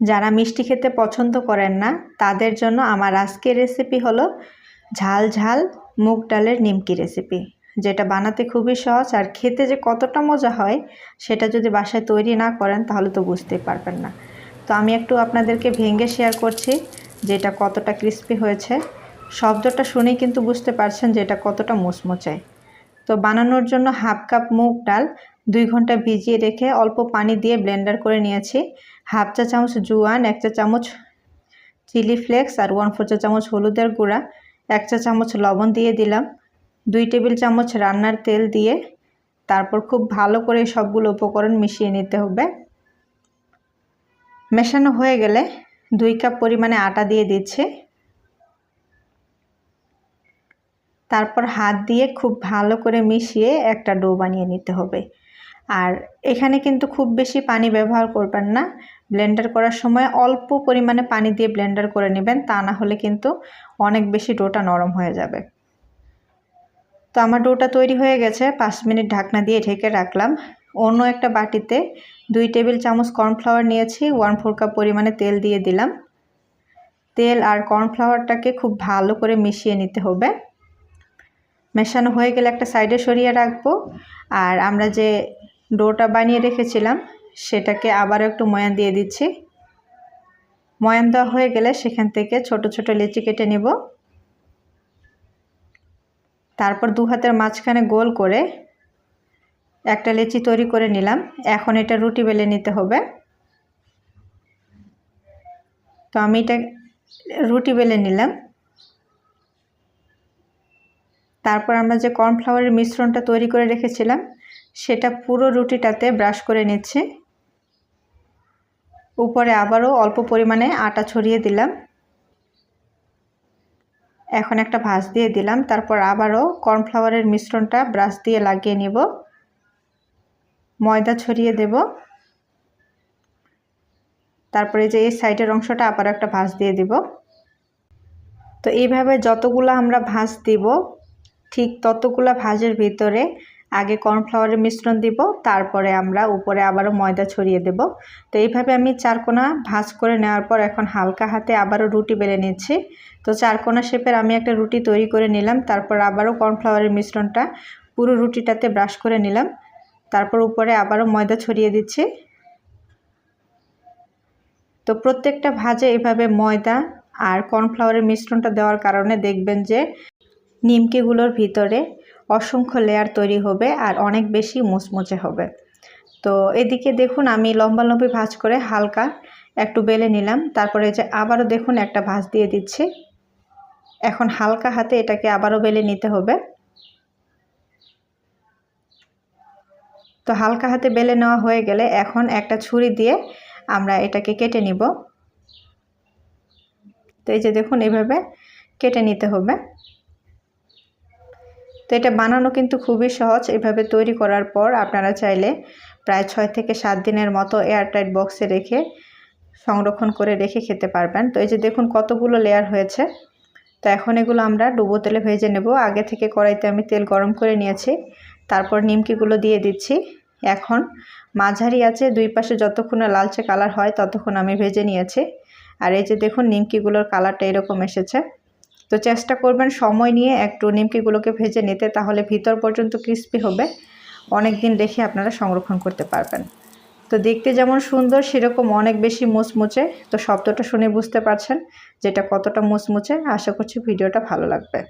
যারা মিষ্টি খেতে পছন্দ করেন না, তাদের জন্য আমার আজকের রেসিপি হলো ঝাল ঝাল মুগ ডালের নিমকি রেসিপি যেটা বানাতে খুবই সহজ আর খেতে যে কতটা মজা হয়, সেটা যদি বাসায় তৈরি না করেন, তাহলে তো বুঝতেই পারবেন না। তো আমি একটু আপনাদেরকে ভেঙে শেয়ার করছি যে এটা কতটা ক্রিস্পি হয়েছে। শব্দটা শুনেই কিন্তু বুঝতে পারছেন যে এটা কতটা মুচমুচে। তো বানানোর জন্য হাফ কাপ মুগ ডাল দুই ঘণ্টা ভিজিয়ে রেখে অল্প পানি দিয়ে ব্লেন্ডার করে নিয়েছি। হাফ চা চামচ জুয়ান, এক চা চামচ চিলি ফ্লেক্স আর ওয়ান ফোর চা চামচ হলুদের গুঁড়া, এক চা চামচ লবণ দিয়ে দিলাম। দুই টেবিল চামচ রান্নার তেল দিয়ে তারপর খুব ভালো করে সবগুলো উপকরণ মিশিয়ে নিতে হবে। মেশানো হয়ে গেলে দুই কাপ পরিমাণে আটা দিয়ে দিচ্ছে। তারপর হাত দিয়ে খুব ভালো করে মিশিয়ে একটা ডো বানিয়ে নিতে হবে। আর এখানে কিন্তু খুব বেশি পানি ব্যবহার করবেন না। ব্লেন্ডার করার সময় অল্প পরিমাণে পানি দিয়ে ব্লেন্ডার করে নেবেন, তা না হলে কিন্তু অনেক বেশি ডোটা নরম হয়ে যাবে। তো আমার ডোটা তৈরি হয়ে গেছে, পাঁচ মিনিট ঢাকনা দিয়ে ঢেকে রাখলাম। অন্য একটা বাটিতে দুই টেবিল চামচ কর্নফ্লাওয়ার নিয়েছি, ওয়ান ফোর কাপ পরিমাণে তেল দিয়ে দিলাম। তেল আর কর্নফ্লাওয়ারটাকে খুব ভালো করে মিশিয়ে নিতে হবে। মেশানো হয়ে গেলে একটা সাইডে সরিয়ে রাখব। আর আমরা যে ডোটা বানিয়ে রেখেছিলাম, সেটাকে আবারও একটু ময়ান দিয়ে দিচ্ছি। ময়ান দেওয়া হয়ে গেলে সেখান থেকে ছোট ছোট লিচি কেটে নেব। তারপর দু হাতের মাঝখানে গোল করে একটা লেচি তৈরি করে নিলাম। এখন এটা রুটি বেলে নিতে হবে। তো আমি এটা রুটি বেলে নিলাম। তারপর আমরা যে কর্নফ্লাওয়ারের মিশ্রণটা তৈরি করে রেখেছিলাম সেটা পুরো রুটিটাতে ব্রাশ করে নিচ্ছি। উপরে আবারও অল্প পরিমাণে আটা ছড়িয়ে দিলাম। এখন একটা ভাঁজ দিয়ে দিলাম, তারপর আবারও কর্নফ্লাওয়ারের মিশ্রণটা ব্রাশ দিয়ে লাগিয়ে নিব। ময়দা ছড়িয়ে দেব। তারপরে যে এই সাইডের অংশটা আবার একটা ভাঁজ দিয়ে দিব। তো এইভাবে যতগুলো আমরা ভাঁজ দিব, ঠিক ততগুলো ভাঁজের ভিতরে আগে কর্নফ্লাওয়ারের মিশ্রণ দিব, তারপরে আমরা উপরে আবারও ময়দা ছড়িয়ে দেব। তো এইভাবে আমি চারকোনা ভাঁজ করে নেওয়ার পর এখন হালকা হাতে আবারও রুটি বেলে নিচ্ছি। তো চারকোনা শেপের আমি একটা রুটি তৈরি করে নিলাম, তারপর আবারও কর্নফ্লাওয়ারের মিশ্রণটা পুরো রুটিটাতে ব্রাশ করে নিলাম। তারপর উপরে আবারও ময়দা ছড়িয়ে দিচ্ছি। তো প্রত্যেকটা ভাজে এভাবে ময়দা আর কর্নফ্লাওয়ারের মিশ্রণটা দেওয়ার কারণে দেখবেন যে নিমকিগুলোর ভিতরে অসংখ্য লেয়ার তৈরি হবে আর অনেক বেশি মুচমুচে হবে। তো এদিকে দেখুন আমি লম্বা লম্বি ভাজ করে হালকা একটু বেলে নিলাম। তারপরে যে আবারও দেখুন একটা ভাজ দিয়ে দিচ্ছি। এখন হালকা হাতে এটাকে আবারও বেলে নিতে হবে। তো হালকা হাতে বেলে নেওয়া হয়ে গেলে এখন একটা ছুরি দিয়ে আমরা এটাকে কেটে নিব। তো এই যে দেখুন এভাবে কেটে নিতে হবে। তো এটা বানানো কিন্তু খুবই সহজ। এভাবে তৈরি করার পর আপনারা চাইলে প্রায় ছয় থেকে সাত দিনের মতো এয়ারটাইট বক্সে রেখে সংরক্ষণ করে রেখে খেতে পারবেন। তো এই যে দেখুন কতগুলো লেয়ার হয়েছে। তো এখন এগুলো আমরা ডুবো তেলে ভেজে নেব। আগে থেকে কড়াইতে আমি তেল গরম করে নিয়েছি। তারপর নিমকিগুলো দিয়ে দিচ্ছি। এখন মাঝারি আছে, দুই পাশে যতক্ষণ লালচে কালার হয় ততক্ষণ আমি ভেজে নিয়েছি। আর এই যে দেখুন নিমকিগুলোর কালারটা এরকম এসেছে। তো চেষ্টা করবেন সময় নিয়ে একটু নিমকিগুলোকে ভেজে নিতে, তাহলে ভিতর পর্যন্ত ক্রিস্পি হবে। অনেক দিন রেখে আপনারা সংরক্ষণ করতে পারবেন। তো দেখতে যেমন সুন্দর, সেরকম অনেক বেশি মুচমুচে। তো শব্দটা শুনে বুঝতে পারছেন যেটা কতটা মুচমুচে। আশা করছি ভিডিওটা ভালো লাগবে।